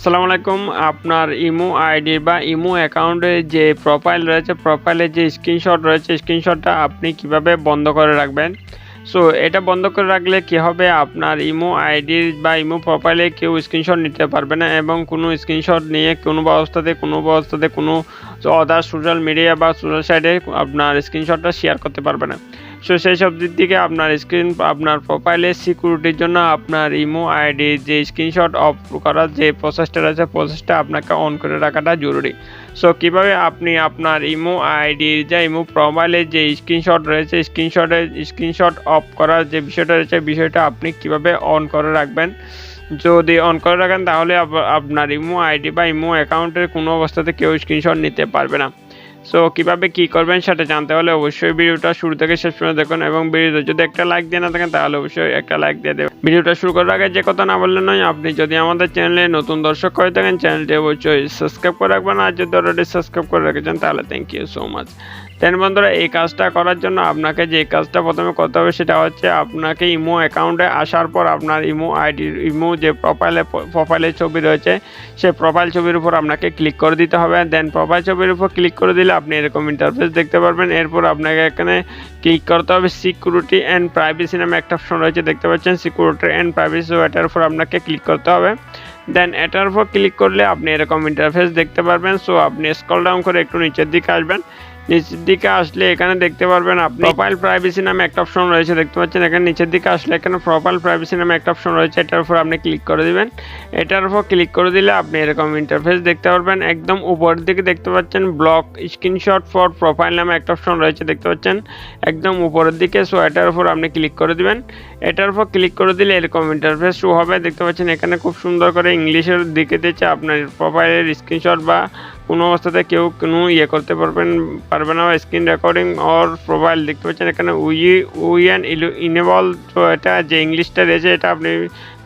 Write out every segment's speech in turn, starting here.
আসসালামু আলাইকুম। আপনার ইমো আইডি বা ইমো অ্যাকাউন্টে যে প্রোফাইল রয়েছে প্রোফাইলে যে স্ক্রিনশট রয়েছে স্ক্রিনশটটা আপনি কীভাবে বন্ধ করে রাখবেন? সো এটা বন্ধ করে রাখলে কি হবে? আপনার ইমো আইডির বা ইমো প্রোফাইলে কেউ স্ক্রিনশট নিতে পারবে না এবং কোনো স্ক্রিনশট নিয়ে কোনো অবস্থাতে কোনো অবস্থাতে কোনো আদার সোশ্যাল মিডিয়া বা সোশ্যাল সাইটে আপনার স্ক্রিনশটটা শেয়ার করতে পারবে না। সো সেই সব দিক থেকে আপনার স্ক্রিন আপনার প্রোফাইলের সিকিউরিটির জন্য আপনার ইমো আইডি যে স্ক্রিনশট অফ করার যে প্রসেসটা রয়েছে প্রসেসটা আপনাকে অন করে রাখাটা জরুরি। সো কীভাবে আপনি আপনার ইমো আইডির যে ইমো প্রোফাইলের যে স্ক্রিনশট রয়েছে স্ক্রিনশটের স্ক্রিনশট অফ করার যে বিষয়টা রয়েছে, বিষয়টা আপনি কীভাবে অন করে রাখবেন? যদি অন করে রাখেন, তাহলে আপ- আপনার ইমো আইডি বা ইমো অ্যাকাউন্টের কোনো অবস্থাতে কেউ স্ক্রিনশট নিতে পারবে না। সো কীভাবে কী করবেন সেটা জানতে হলে অবশ্যই ভিডিওটা শুরু থেকে শেষ পর্যন্ত দেখুন এবং ভিডিওতে যদি একটা লাইক দিয়ে না থাকেন, তাহলে অবশ্যই একটা লাইক দিয়ে দেবেন। ভিডিওটা শুরু করার আগে যে কথা না বললে নয়, আপনি যদি আমাদের চ্যানেলে নতুন দর্শক হয়ে থাকেন চ্যানেলটি অবশ্যই সাবস্ক্রাইব করে রাখবেন। আর যদি অলরেডি সাবস্ক্রাইব করে রেখেছেন, তাহলে thank you so much then বন্ধুরা, এই কাজটা করার জন্য আপনাকে যে কাজটা প্রথমে করতে হবে সেটা হচ্ছে আপনাকে ইমো অ্যাকাউন্টে আসার পর আপনার ইমো আইডি, ইমো যে প্রোফাইলে প্রোফাইলের ছবি রয়েছে, সেই প্রোফাইল ছবির উপর আপনাকে ক্লিক করে দিতে হবে। দেন প্রোফাইল ছবির উপর ক্লিক করে দিলে আপনি এরকম ইন্টারফেস দেখতে পারবেন। এরপর আপনাকে এখানে ক্লিক করতে হবে সিকিউরিটি অ্যান্ড প্রাইভেসি নামে একটা অপশন রয়েছে, দেখতে পাচ্ছেন? সিকিউরিটি অ্যান্ড প্রাইভেসি এটার উপর আপনাকে ক্লিক করতে হবে। দেন এটার উপর ক্লিক করলে আপনি এরকম ইন্টারফেস দেখতে পারবেন। সো আপনি স্ক্রল ডাউন করে একটু নিচের দিকে আসবেন। নিচের দিকে আসলে এখানে দেখতে পারবেন আপনি প্রোফাইল প্রাইভেসি নামে একটা অপশন রয়েছে, দেখতে পাচ্ছেন? এখানে নিচের দিকে আসলে এখানে প্রোফাইল প্রাইভেসি নামে একটা অপশন রয়েছে, এটার উপর আপনি ক্লিক করে দিবেন। এটার উপর ক্লিক করে দিলে আপনি এরকম ইন্টারফেস দেখতে পারবেন। একদম উপরের দিকে দেখতে পাচ্ছেন ব্লক স্ক্রিনশট ফর প্রোফাইল নামে একটা অপশন রয়েছে, দেখতে পাচ্ছেন? একদম উপরের দিকে সো এটার উপর আপনি ক্লিক করে দিবেন। এটার উপর ক্লিক করে দিলে এরকম ইন্টারফেস শো হবে। দেখতে পাচ্ছেন, এখানে খুব সুন্দর করে ইংলিশের দিকে দিচ্ছে আপনার প্রোফাইলের স্ক্রিনশট বা কোনো অবস্থাতে কেউ কোনো ইয়ে করতে পারবেন, পারবে না স্ক্রিন রেকর্ডিং অর প্রোফাইল দেখতে পাচ্ছেন এখানে উই উই অ্যান্ড ইনেবল তো এটা যে ইংলিশটা রয়েছে এটা আপনি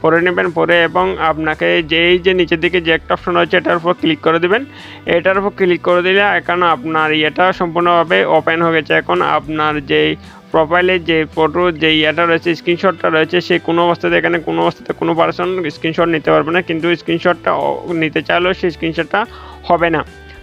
পরে নেবেন পরে এবং আপনাকে যেই যে নিচের দিকে যে একটা অপশন রয়েছে, এটার উপর ক্লিক করে দেবেন। এটার উপর ক্লিক করে দিলে এখন আপনার ইয়েটা সম্পূর্ণভাবে ওপেন হয়ে গেছে। এখন আপনার যেই প্রোফাইলে যে ফটো যে ইয়েটা রয়েছে স্ক্রিনশটটা রয়েছে, সে কোনো অবস্থাতে, এখানে কোনো অবস্থাতে কোনো পার্সন স্ক্রিনশট নিতে পারবে না। কিন্তু স্ক্রিনশটটা নিতে চাইলেও সেই স্ক্রিনশটটা হবে না।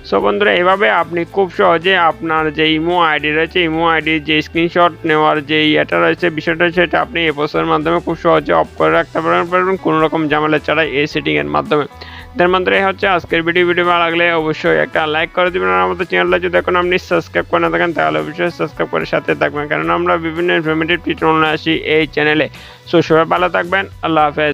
সো বন্ধুরা, এভাবে আপনি খুব সহজে আপনার যে ইমো আইডি রয়েছে, ইমো আইডির যে স্ক্রিনশট নেওয়ার যে ইয়েটা রয়েছে, বিষয়টা সেটা আপনি এই পোস্টের মাধ্যমে খুব সহজে অফ করে রাখতে পারবেন কোনো রকম ঝামেলা ছাড়া এই সেটিংয়ের মাধ্যমে। তার মাধ্যমে হচ্ছে আজকের ভিডিও ভিডিও ভালো লাগলে অবশ্যই একটা লাইক করে দেবেন, আর আমাদের চ্যানেলটা যদি এখন আপনি সাবস্ক্রাইব করে না থাকেন, তাহলে অবশ্যই সাবস্ক্রাইব করে সাথে থাকবেন। কারণ আমরা বিভিন্ন ইনফরমেটিভ টিউটোরিয়াল আসি এই চ্যানেলে সো সবাই ভালো থাকবেন, আল্লাহ হাফেজ।